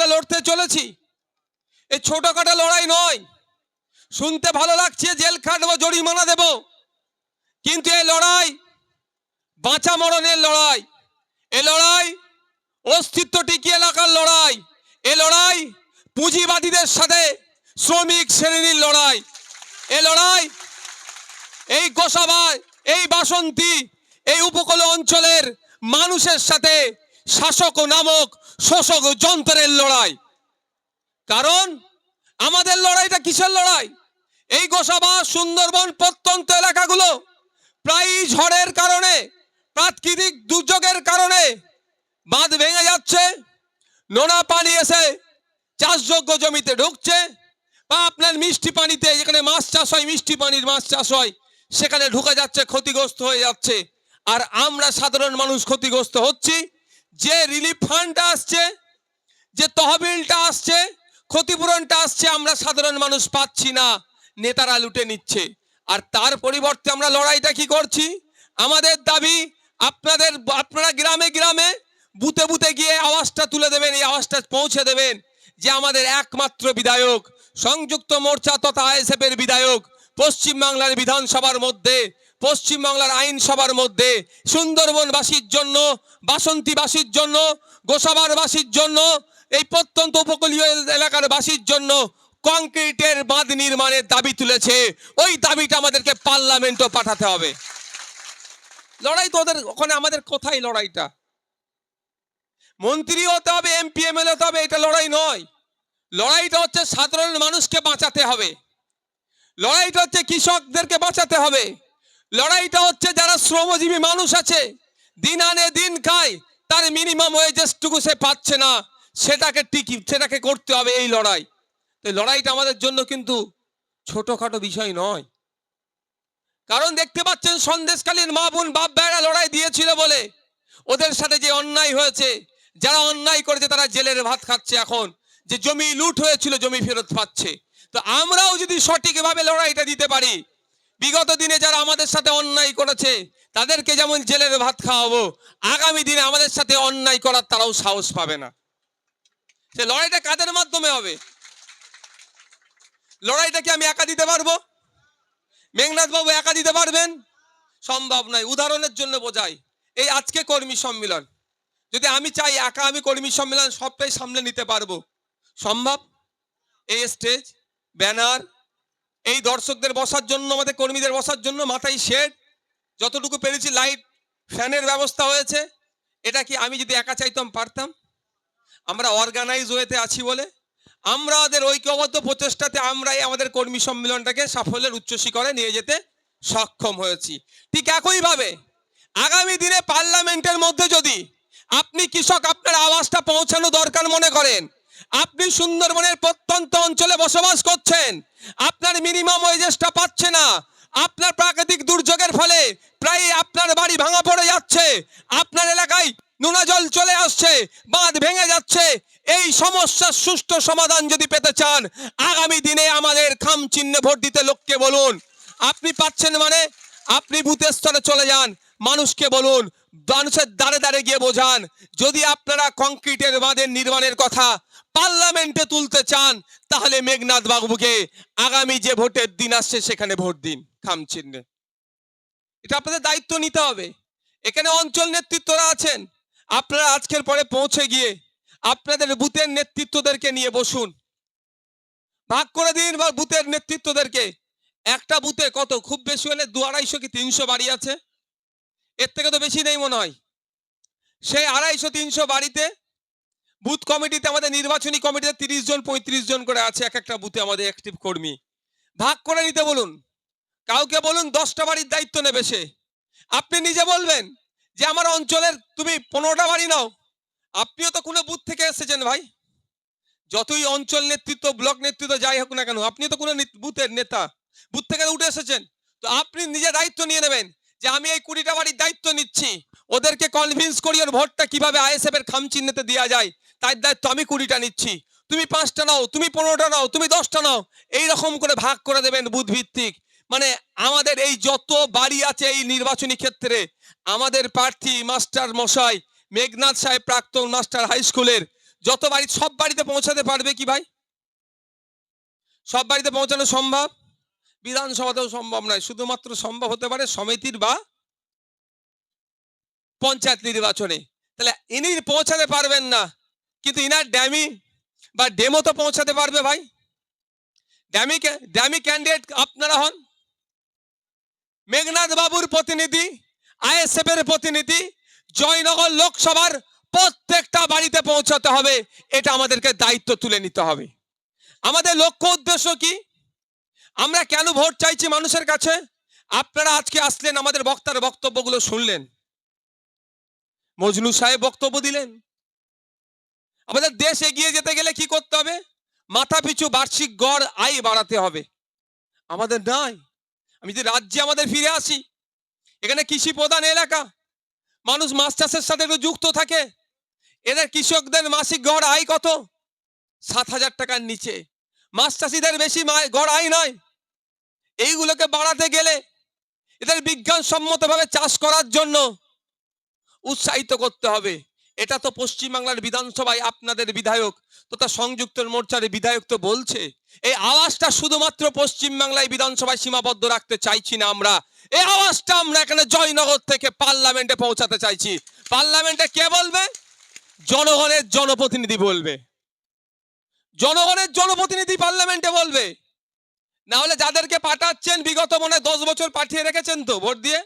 আমরা লড়তে চলেছি। এই ছোটখাটো লড়াই নয়। শুনতে ভালো লাগছে, জেল খাটবো, জরিমানা দেব। কিন্তু এই লড়াই, বাঁচা মরণের লড়াই। এ লড়াই, অস্তিত্ব টিকিয়ে রাখার লড়াই। এ লড়াই, পুঁজিবাদীদের সাথে শ্রমিক শ্রেণির লড়াই। এ লড়াই, এই গোসাবায় এই বাসন্তী, এই উপকূল অঞ্চলের মানুষের সাথে শাসক নামক শোষক যন্ত্রের লড়াই। কারণ আমাদের লড়াইটা কিসের লড়াই? এই গোসাবা সুন্দরবন প্রত্যন্ত এলাকাগুলো প্রায়ই ঝড়ের কারণে, প্রাকৃতিক দুর্যোগের কারণে বাঁধ ভেঙে যাচ্ছে, নোনা পানি এসে চাষযোগ্য জমিতে ঢুকছে, বা আপনার মিষ্টি পানিতে যেখানে মাছ চাষ হয়, মিষ্টি পানির মাছ চাষ হয়, সেখানে ঢুকে যাচ্ছে, ক্ষতিগ্রস্ত হয়ে যাচ্ছে। আর আমরা সাধারণ মানুষ ক্ষতিগ্রস্ত হচ্ছি। যে রিলিফ ফান্ডটা আসছে, যে তহবিলটা আসছে, ক্ষতিপূরণটা আসছে, আমরা সাধারণ মানুষ পাচ্ছি না। নেতারা লুটে নিচ্ছে। আর তার পরিবর্তে আমরা লড়াইটা কি করছি? আমাদের দাবি, আপনাদের, আপনারা গ্রামে গ্রামে বুতে বুতে গিয়ে আওয়াজটা তুলে দেবেন, এই আওয়াজটা পৌঁছে দেবেন যে আমাদের একমাত্র বিধায়ক, সংযুক্ত মোর্চা তথা আইএসএফ এর বিধায়ক, পশ্চিমবাংলার বিধানসভার মধ্যে পশ্চিমবাংলার আইনসভার মধ্যে সুন্দরবনবাসীর জন্য, বাসন্তীবাসীর জন্য, গোসাবারবাসীর জন্য, এই প্রত্যন্ত উপকূলীয় এলাকার বাসীর জন্য কংক্রিটের বাঁধ নির্মাণের দাবি তুলেছে। ওই দাবিটা আমাদেরকে পার্লামেন্টও পাঠাতে হবে। লড়াই তো ওদের, ওখানে আমাদের কোথায় লড়াইটা? মন্ত্রী হতে হবে, এমপি, এমএলএ হতে হবে, এটা লড়াই নয়। লড়াইটা হচ্ছে সাধারণ মানুষকে বাঁচাতে হবে। লড়াইটা হচ্ছে কৃষকদেরকে বাঁচাতে হবে। লড়াইটা হচ্ছে যারা শ্রমজীবী মানুষ আছে, দিন আনে দিন খায়, তার মিনিমাম ওয়েজেসটুকু সে পাচ্ছে না। সেটাকে টিকি সেটাকে করতে হবে এই লড়াই। তো লড়াইটা আমাদের জন্য কিন্তু ছোটখাটো বিষয় নয়। কারণ দেখতে পাচ্ছেন সন্দেশকালীন মা বোন, বাপ ভাইরা লড়াই দিয়েছিল বলে ওদের সাথে যে অন্যায় হয়েছে, যারা অন্যায় করেছে তারা জেলের ভাত খাচ্ছে এখন। যে জমি লুট হয়েছিল, জমি ফেরত পাচ্ছে। তো আমরাও যদি সঠিকভাবে লড়াইটা দিতে পারি বিগত দিনে যারা আমাদের সাথে অন্যায় করেছে, তাদেরকে যেমন জেলের ভাত খাওয়াবো, আগামী দিনে আমাদের সাথে অন্যায় করার তারাও সাহস পাবে না। সে লড়াইটা কাদের মাধ্যমে হবে? লড়াইটা কি আমি একা দিতে পারব? মেঘনাথ বাবু একা দিতে পারবেন? সম্ভব নয়, উদাহরণের জন্য বোঝাই, এই আজকে কর্মী সম্মেলন। যদি আমি চাই একা আমি কর্মী সম্মেলন সবটাই সামলে নিতে পারব, সম্ভব? এই স্টেজ ব্যানার এই দর্শকদের বসার জন্য, আমাদের কর্মীদের বসার জন্য মাথায় শেড যতটুকু পেরেছি লাইট ফ্যানের ব্যবস্থা হয়েছে। এটা কি আমি যদি একা চাইতাম, পারতাম? আমরা অর্গানাইজ হয়েতে আছি বলে। আমরা আমাদের ঐক্যবদ্ধ প্রচেষ্টাতে আমরাই আমাদের কর্মী সম্মেলনটাকে সাফল্যের উচ্চ শিখরে নিয়ে যেতে সক্ষম হয়েছি। ঠিক একইভাবে আগামী দিনে পার্লামেন্টের মধ্যে যদি আপনি কৃষক, আপনার আওয়াজটা পৌঁছানো দরকার মনে করেন আপনি সুন্দরবনের প্রত্যন্ত অঞ্চলে বসবাস করছেন। আপনার মিনিমাম ওয়েজেসটা পাচ্ছে না। আপনার প্রাকৃতিক দুর্যোগের ফলে প্রায় আপনার বাড়ি ভাঙা পড়ে যাচ্ছে। আপনার এলাকায় নোনা জল চলে আসছে, বাঁধ ভেঙে যাচ্ছে। এই সমস্যার সুষ্ঠু সমাধান যদি পেতে চান, আগামী দিনে আমাদের খাম চিহ্নে ভোট দিতে লোককে বলুন। আপনি পাচ্ছেন মানে আপনি বুথের স্তরে চলে যান। মানুষকে বলুন মানুষের দাঁড়ে দাঁড়ে গিয়ে বোঝান, যদি আপনারা কংক্রিটের বাঁধের নির্মাণের কথা পার্লামেন্টে তুলতে চান, তাহলে মেঘনাথ বাবুকে আগামী যে ভোটের দিন আসছে সেখানে ভোট দিন, খাম চিহ্নে এটা আপনাদের দায়িত্ব নিতে হবে। এখানে অঞ্চল নেতৃত্বরা আছেন। আপনারা আজকের পরে পৌঁছে গিয়ে আপনাদের বুথের নেতৃত্বদেরকে নিয়ে বসুন। ভাগ করে দিন বা বুথের নেতৃত্বদেরকে। একটা বুথে কত? খুব বেশি হলে দু আড়াইশো কি তিনশো বাড়ি আছে? এর থেকে তো বেশি নেই মনে হয়। সেই আড়াইশো, তিনশো বাড়িতে বুথ কমিটিতে, আমাদের নির্বাচনী কমিটিতে তিরিশ জন, পঁয়ত্রিশ জন করে আছে এক একটা বুথে আমাদের অ্যাক্টিভ কর্মী। ভাগ করে নিতে বলুন। কাউকে বলুন দশটা বাড়ির দায়িত্ব নেবে সে। আপনি নিজে বলবেন যে আমার অঞ্চলের তুমি পনেরোটা বাড়ি নাও। আপনিও তো কোনো বুথ থেকে এসেছেন ভাই। যতই অঞ্চল নেতৃত্ব, ব্লক নেতৃত্ব যাই হোক না কেন আপনি তো কোনো বুথের নেতা। বুথ থেকে উঠে এসেছেন। তো আপনি নিজে দায়িত্ব নিয়ে নেবেন। যে আমি এই কুড়িটা বাড়ির দায়িত্ব নিচ্ছি। ওদেরকে কনভিন্স করি ওর ভোটটা কীভাবে আইএসএফ এর খাম চিহ্নেতে দেওয়া যায়, তার দায়িত্ব আমি কুড়িটা নিচ্ছি। তুমি পাঁচটা নাও, তুমি পনেরোটা নাও, তুমি দশটা নাও এই রকম করে ভাগ করে দেবেন বুথ ভিত্তিক মানে আমাদের এই যত বাড়ি আছে এই নির্বাচনী ক্ষেত্রে, আমাদের প্রার্থী মাস্টার মশাই মেঘনাথ সাহেব প্রাক্তন মাস্টার হাই স্কুলের, যত বাড়ি, সব বাড়িতে পৌঁছাতে পারবে কি ভাই? সব বাড়িতে পৌঁছানো সম্ভব? বিধানসভাতেও সম্ভব নয়। শুধুমাত্র সম্ভব হতে পারে সমিতির বা পঞ্চায়েত নির্বাচনে। তাহলে ইনি পৌঁছাতে পারবেন না। কিন্তু ইনার ড্যামি বা ডেমো তো পৌঁছাতে পারবে ভাই। ড্যামি ড্যামি ক্যান্ডিডেট আপনারা হন। মেঘনাথ বাবুর প্রতিনিধি, আইএসএফ এর প্রতিনিধি, জয়নগর লোকসভার প্রত্যেকটা বাড়িতে পৌঁছাতে হবে। এটা আমাদেরকে দায়িত্ব তুলে নিতে হবে। আমাদের লক্ষ্য উদ্দেশ্য কি? আমরা কেন ভোট চাইছি মানুষের কাছে? আপনারা আজকে আসলেন, আমাদের বক্তার বক্তব্যগুলো শুনলেন। মজনু সাহেব বক্তব্য দিলেন। আমাদের দেশ এগিয়ে যেতে গেলে কি করতে হবে? মাথা পিছু বার্ষিক গড় আয় বাড়াতে হবে। আমাদের নাই আমি যদি রাজ্যে আমাদের ফিরে আসি, এখানে কৃষি প্রধান এলাকা। মানুষ মাছ চাষের সাথে একটু যুক্ত থাকে। এদের কৃষকদের মাসিক গড় আয় কত? সাত হাজার টাকার নিচে। মাছ চাষিদের বেশি গড় আয় নয়। এইগুলোকে বাড়াতে গেলে এদের বিজ্ঞানসম্মতভাবে চাষ করার জন্য উৎসাহিত করতে হবে। এটা তো পশ্চিমবাংলার বিধানসভায় আপনাদের বিধায়ক তথা সংযুক্ত মোর্চার বিধায়ক তো বলছে। এই আওয়াজটা শুধুমাত্র পশ্চিমবাংলায় বিধানসভায় সীমাবদ্ধ রাখতে চাইছি না আমরা। এই আওয়াজটা আমরা এখানে জয়নগর থেকে পার্লামেন্টে পৌঁছাতে চাইছি। পার্লামেন্টে কে বলবে? জনগণের জনপ্রতিনিধি বলবে। জনগণের জনপ্রতিনিধি পার্লামেন্টে বলবে। না হলে যাদেরকে পাঠাচ্ছেন, বিগত মনে দশ বছর পাঠিয়ে রেখেছেন তো ভোট দিয়ে।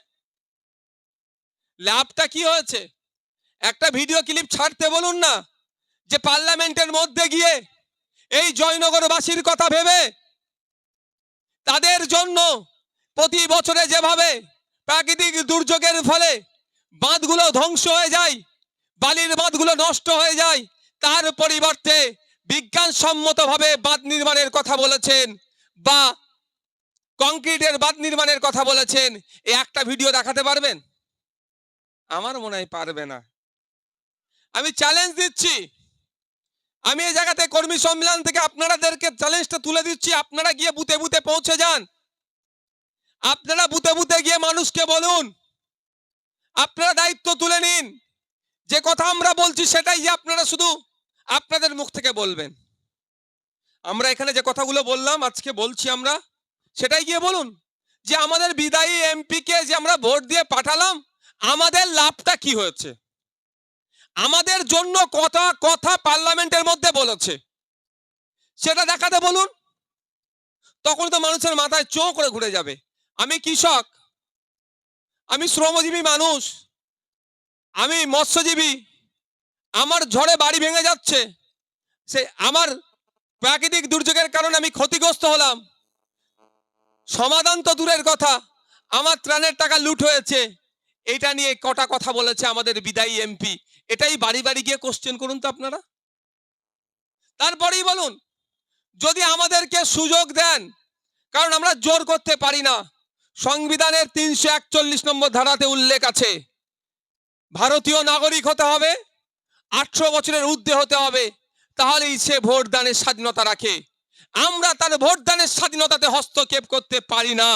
লাভটা কি হয়েছে? একটা ভিডিও ক্লিপ ছাড়তে বলুন না, যে পার্লামেন্টের মধ্যে গিয়ে এই জয়নগরবাসীর কথা ভেবে তাদের জন্য প্রতি বছরে যেভাবে প্রাকৃতিক দুর্যোগের ফলে বাঁধগুলো ধ্বংস হয়ে যায়, বালির বাঁধগুলো নষ্ট হয়ে যায়, তার পরিবর্তে বিজ্ঞানসম্মতভাবে বাঁধ নির্মাণের কথা বলেছেন বা কংক্রিটের বাঁধ নির্মাণের কথা বলেছেন এই একটা ভিডিও দেখাতে পারবেন? আমার মনে হয় পারবে না। আমি চ্যালেঞ্জ দিচ্ছি। আমি এই জায়গাতে কর্মী সম্মেলন থেকে আপনারাদেরকে চ্যালেঞ্জটা তুলে দিচ্ছি। আপনারা গিয়ে বুতে বুতে পৌঁছে যান। আপনারা বুতে বুতে গিয়ে মানুষকে বলুন। আপনারা দায়িত্ব তুলে নিন। যে কথা আমরা বলছি সেটাই যে আপনারা শুধু আপনাদের মুখ থেকে বলবেন। আমরা এখানে যে কথাগুলো বললাম, আজকে বলছি আমরা, সেটাই গিয়ে বলুন যে আমাদের বিদায়ী এমপিকে যে আমরা ভোট দিয়ে পাঠালাম, আমাদের লাভটা কি হয়েছে? আমাদের জন্য কথা কথা পার্লামেন্টের মধ্যে বলেছে। সেটা দেখাতে বলুন। তখন তো মানুষের মাথায় চোখ করে ঘুরে যাবে। আমি কৃষক, আমি শ্রমজীবী মানুষ, আমি মৎস্যজীবী আমার ঝড়ে বাড়ি ভেঙে যাচ্ছে। সে আমার প্রাকৃতিক দুর্যোগের কারণে আমি ক্ষতিগ্রস্ত হলাম। সমাধান তো দূরের কথা, আমার ত্রাণের টাকা লুট হয়েছে। এটা নিয়ে কটা কথা বলেছে আমাদের বিদায়ী এমপি। এটাই বাড়ি বাড়ি গিয়ে কোশ্চেন করুন তো আপনারা। তারপরেই বলুন, যদি আমাদেরকে সুযোগ দেন, কারণ আমরা জোর করতে পারি না, সংবিধানের তিনশো একচল্লিশ নম্বর ধারাতে উল্লেখ আছে, ভারতীয় নাগরিক হতে হবে আঠারো বছরের ঊর্ধ্বে হতে হবে, তাহলেই সে ভোট দানের স্বাধীনতা রাখে। আমরা তার ভোট দানের স্বাধীনতাতে হস্তক্ষেপ করতে পারি না।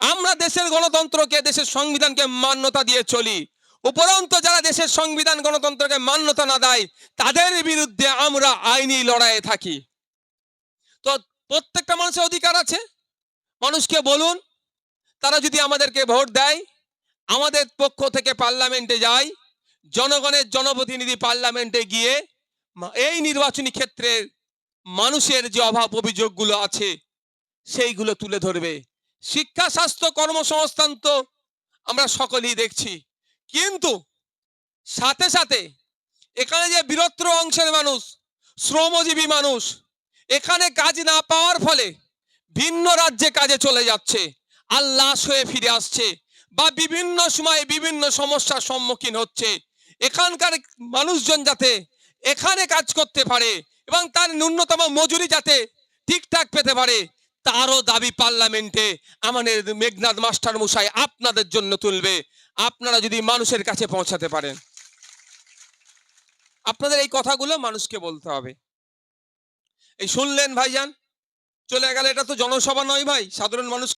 আমরা দেশের গণতন্ত্রকে, দেশের সংবিধানকে মান্যতা দিয়ে চলি। উপরন্ত যারা দেশের সংবিধান, গণতন্ত্রকে মান্যতা না দেয়, তাদের বিরুদ্ধে আমরা আইনি লড়াইয়ে থাকি। তো প্রত্যেকটা মানুষের অধিকার আছে। মানুষকে বলুন, তারা যদি আমাদেরকে ভোট দেয়, আমাদের পক্ষ থেকে পার্লামেন্টে যায় জনগণের জনপ্রতিনিধি পার্লামেন্টে গিয়ে এই নির্বাচনী ক্ষেত্রে মানুষের যে অভাব অভিযোগগুলো আছে, সেইগুলো তুলে ধরবে। শিক্ষা, স্বাস্থ্য, কর্মসংস্থান তো আমরা সকলেই দেখছি। কিন্তু সাথে সাথে এখানে যে বৃহত্তর অংশের মানুষ, শ্রমজীবী মানুষ, এখানে কাজ না পাওয়ার ফলে ভিন্ন রাজ্যে কাজে চলে যাচ্ছে আর লাশ হয়ে ফিরে আসছে বা বিভিন্ন সময়ে বিভিন্ন সমস্যার সম্মুখীন হচ্ছে। এখানকার মানুষজন যাতে এখানে কাজ করতে পারে এবং তার ন্যূনতম মজুরি যাতে ঠিকঠাক পেতে পারে, তারও দাবি পার্লামেন্টে আমাদের মেঘনাথ মাস্টার মশাই আপনাদের জন্য তুলবে। আপনারা যদি মানুষের কাছে পৌঁছাতে পারেন। আপনাদের এই কথাগুলো মানুষকে বলতে হবে। এই শুনলেন ভাইজান? চলে গেলে, এটা তো জনসভা নয় ভাই, সাধারণ মানুষ